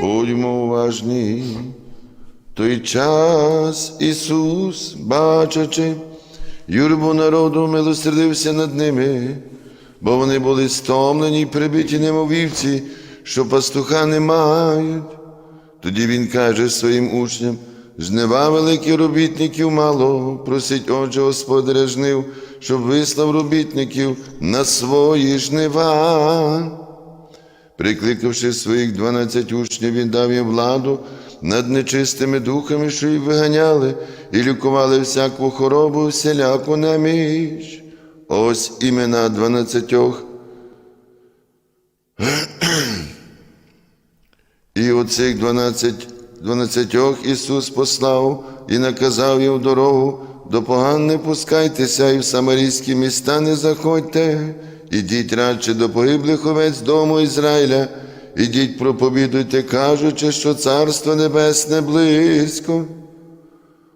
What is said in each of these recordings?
Будьмо уважні. Той час Ісус, бачачи, юрбу народу милосердився над ними, бо вони були стомлені й прибиті немовівці, що пастуха не мають. Тоді він каже своїм учням: жнива великі робітників мало, просить отже Господаря жнив, щоб вислав робітників на свої жнива. Прикликавши своїх дванадцять учнів, він дав їм владу над нечистими духами, що їх виганяли, і лікували всяку хворобу, всіляку неміч. Ось імена дванадцятьох. І оцих дванадцять, дванадцятьох Ісус послав і наказав їм дорогу, до поган не пускайтеся, і в самарійські міста не заходьте. Ідіть радше до погиблих овець дому Ізраїля, ідіть проповідуйте, кажучи, що Царство Небесне близько.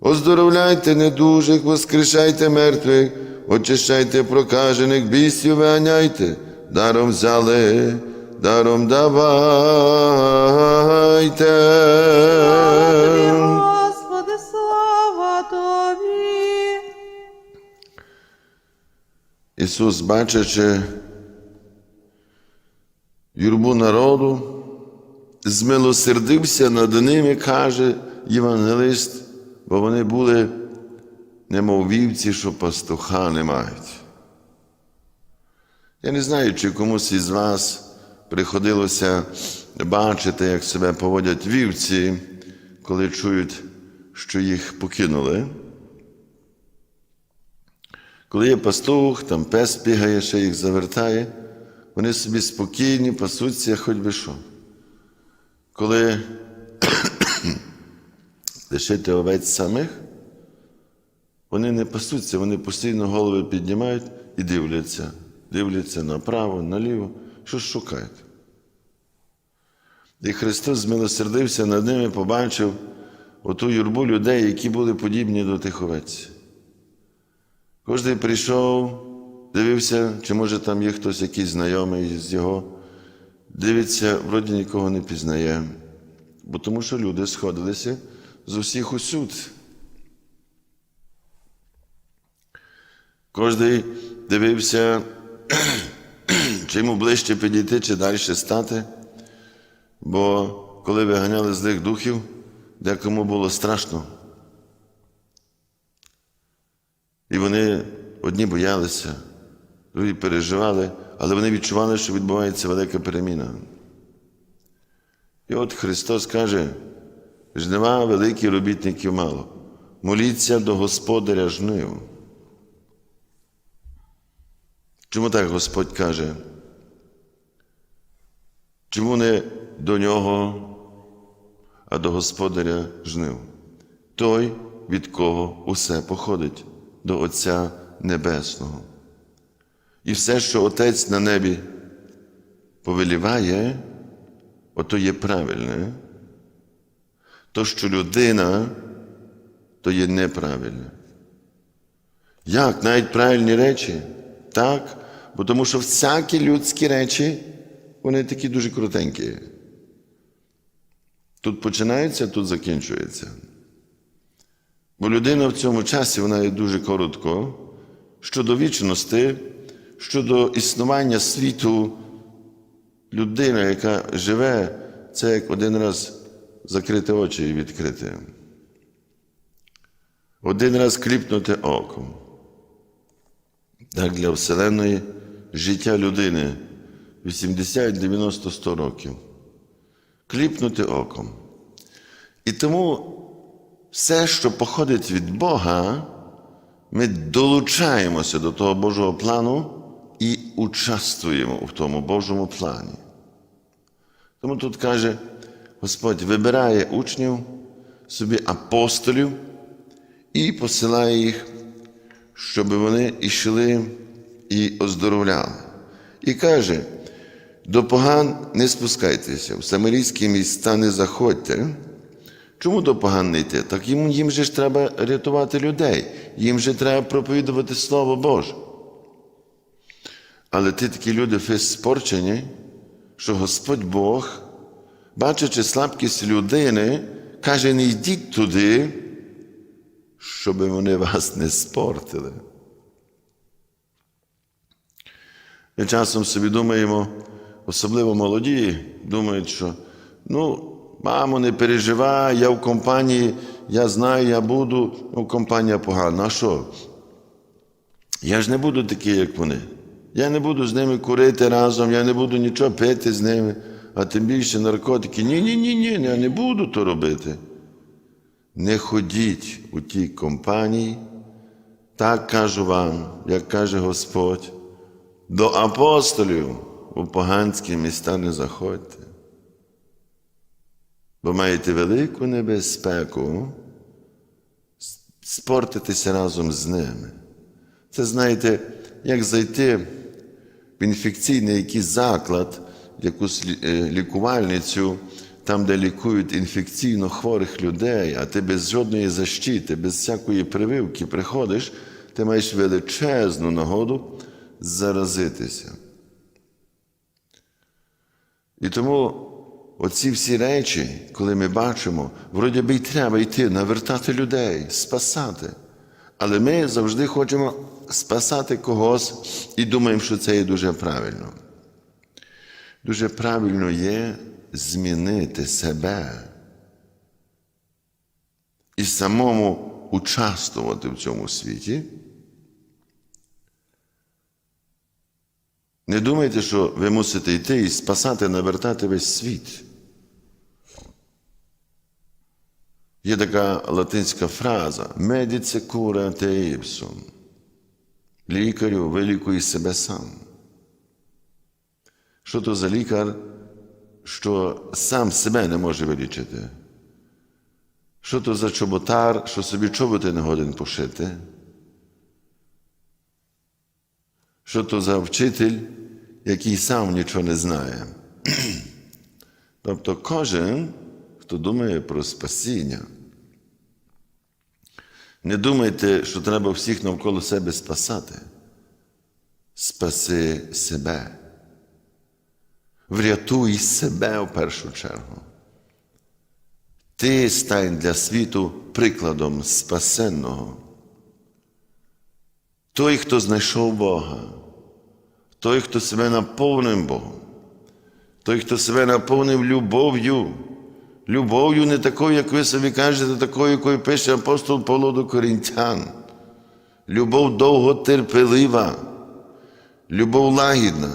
Оздоровляйте недужих, воскрешайте мертвих, очищайте прокажених, бісів виганяйте, даром взяли, даром давайте. Ісус, бачачи юрбу народу, змилосердився над ними, каже євангелист, бо вони були немов вівці, що пастуха не мають. Я не знаю, чи комусь із вас приходилося бачити, як себе поводять вівці, коли чують, що їх покинули. Коли є пастух, там пес бігає, ще їх завертає, вони собі спокійні, пасуться, хоч би що. Коли лишити овець самих, вони не пасуться, вони постійно голови піднімають і дивляться. Дивляться направо, наліво, що шукають. І Христос змилосердився над ними, побачив оту юрбу людей, які були подібні до тих овець. Кожен прийшов, дивився, чи може там є хтось якийсь знайомий з його. Дивиться, вроді нікого не пізнає, бо тому що люди сходилися з усіх усюд. Кожен дивився, чи йому ближче підійти, чи далі стати. Бо коли виганяли злих духів, декому було страшно. І вони одні боялися, другі переживали, але вони відчували, що відбувається велика переміна. І от Христос каже: жнива великі робітників мало. Моліться до Господаря жнив. Чому так Господь каже? Чому не до нього, а до Господаря жнив? Той, від кого усе походить, до Отця Небесного. І все, що Отець на небі повеліває, ото є правильне. То, що людина, то є неправильне. Як навіть правильні речі? Так, бо тому що всякі людські речі, вони такі дуже крутенькі. Тут починається, тут закінчується. Бо людина в цьому часі вона є дуже коротко щодо вічності, щодо існування світу, людина, яка живе, це як один раз закрити очі і відкрити. Один раз кліпнути оком. Так для Вселеної життя людини 80, 90, 100 років. Кліпнути оком. І тому все, що походить від Бога, ми долучаємося до того Божого плану і участвуємо в тому Божому плані. Тому тут каже, Господь вибирає учнів, собі апостолів і посилає їх, щоб вони йшли і оздоровляли. І каже, до поган не спускайтеся, в самарійські міста не заходьте. Чому до поган не йти? Так їм, їм же ж треба рятувати людей, їм же треба проповідувати Слово Боже. Але ті такі люди спорчені, що Господь Бог бачачи слабкість людини, каже, не йдіть туди, щоб вони вас не спортили. Ми часом собі думаємо, особливо молоді, думають, що ну, мамо, не переживай, я в компанії, я знаю, я буду, ну, компанія погана. А що? Я ж не буду такий, як вони. Я не буду з ними курити разом, я не буду нічого пити з ними, а тим більше наркотики. Ні, ні, ні, я не буду то робити. Не ходіть у тій компанії, так кажу вам, як каже Господь, до апостолів у поганські міста не заходьте, бо маєте велику небезпеку спортитися разом з ними. Це знаєте, як зайти в інфекційний якийсь заклад, якусь е, лікувальницю, там, де лікують інфекційно хворих людей, а ти без жодної защити, без всякої прививки приходиш, ти маєш величезну нагоду заразитися. І тому оці всі речі, коли ми бачимо, вроді би й треба йти, навертати людей, спасати. Але ми завжди хочемо спасати когось і думаємо, що це є дуже правильно. Дуже правильно є змінити себе і самому участвувати в цьому світі. Не думайте, що ви мусите йти і спасати, навертати весь світ. Є така латинська фраза медіце кура те іпсум. Лікарю вилікуй себе сам. Що то за лікар, що сам себе не може вилічити? Що то за чоботар, що собі чоботи не годен пошити? Що то за вчитель, який сам нічого не знає? Тобто кожен, хто думає про спасіння, не думайте, що треба всіх навколо себе спасати. Спаси себе. Врятуй себе в першу чергу. Ти стань для світу прикладом спасенного. Той, хто знайшов Бога, той, хто себе наповнив Богом, той, хто себе наповнив любов'ю, любов'ю не такою, як ви собі кажете, такою, якою пише апостол Павло до Корінтян. Любов довготерпелива, любов лагідна,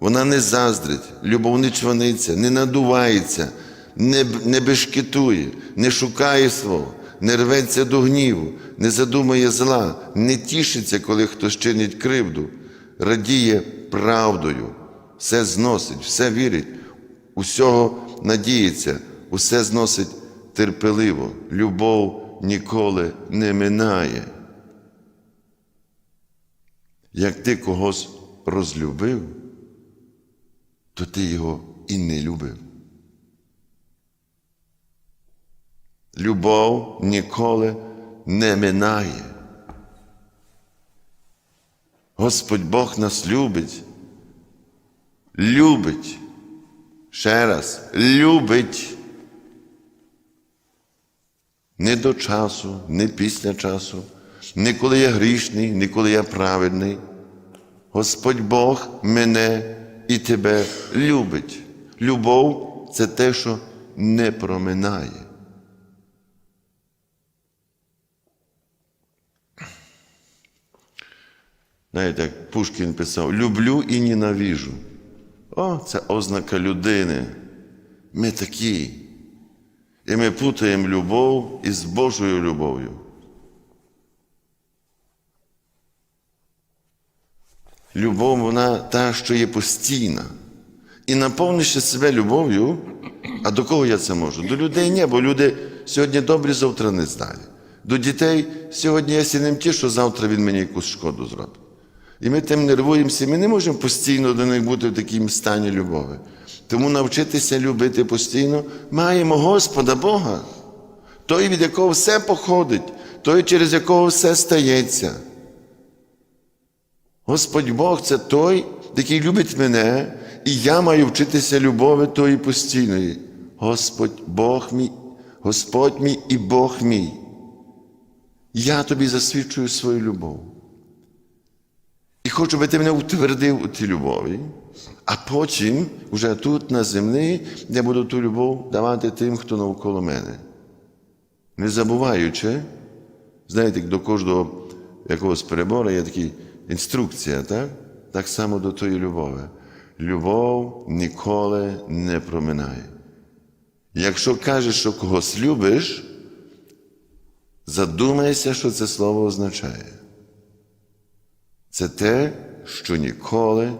вона не заздрить, любов не чваниться, не надувається, не, не бешкетує, не шукає свого, не рветься до гніву, не задумає зла, не тішиться, коли хтось чинить кривду, радіє правдою, все зносить, все вірить, усього надіється, усе зносить терпеливо, любов ніколи не минає. Як ти когось розлюбив, то ти його і не любив. Любов ніколи не минає. Господь Бог нас любить. Любить. Ще раз, любить. Не до часу, не після часу, не коли я грішний, не коли я праведний. Господь Бог мене і тебе любить. Любов це те, що не проминає. Знаєте, як Пушкін писав: люблю і ненавижу. О, це ознака людини. Ми такі. І ми путаємо любов із Божою любов'ю. Любов вона та, що є постійна. І наповнивши себе любов'ю, а до кого я це можу? До людей ні, бо люди сьогодні добрі, завтра не здалі. До дітей сьогодні я сі ним тішу, завтра він мені якусь шкоду зробить. І ми тим нервуємося, ми не можемо постійно до них бути в такому стані любові. Тому навчитися любити постійно маємо Господа Бога, той, від якого все походить, той, через якого все стається. Господь Бог це той, який любить мене, і я маю вчитися любові тої постійної. Господь Бог мій, Господь мій і Бог мій. Я тобі засвідчую свою любов. І хочу, аби ти мене утвердив у тій любові, а потім, вже тут на землі, я буду ту любов давати тим, хто навколо мене. Не забуваючи, знаєте, до кожного якогось перебору є така інструкція, так? Так само до тої любові. Любов ніколи не проминає. Якщо кажеш, що когось любиш, задумайся, що це слово означає. Це те, що ніколи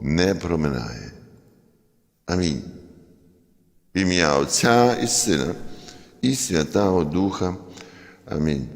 не проминає. Амінь. Ім'я Отця і Сина і Святого Духа. Амінь.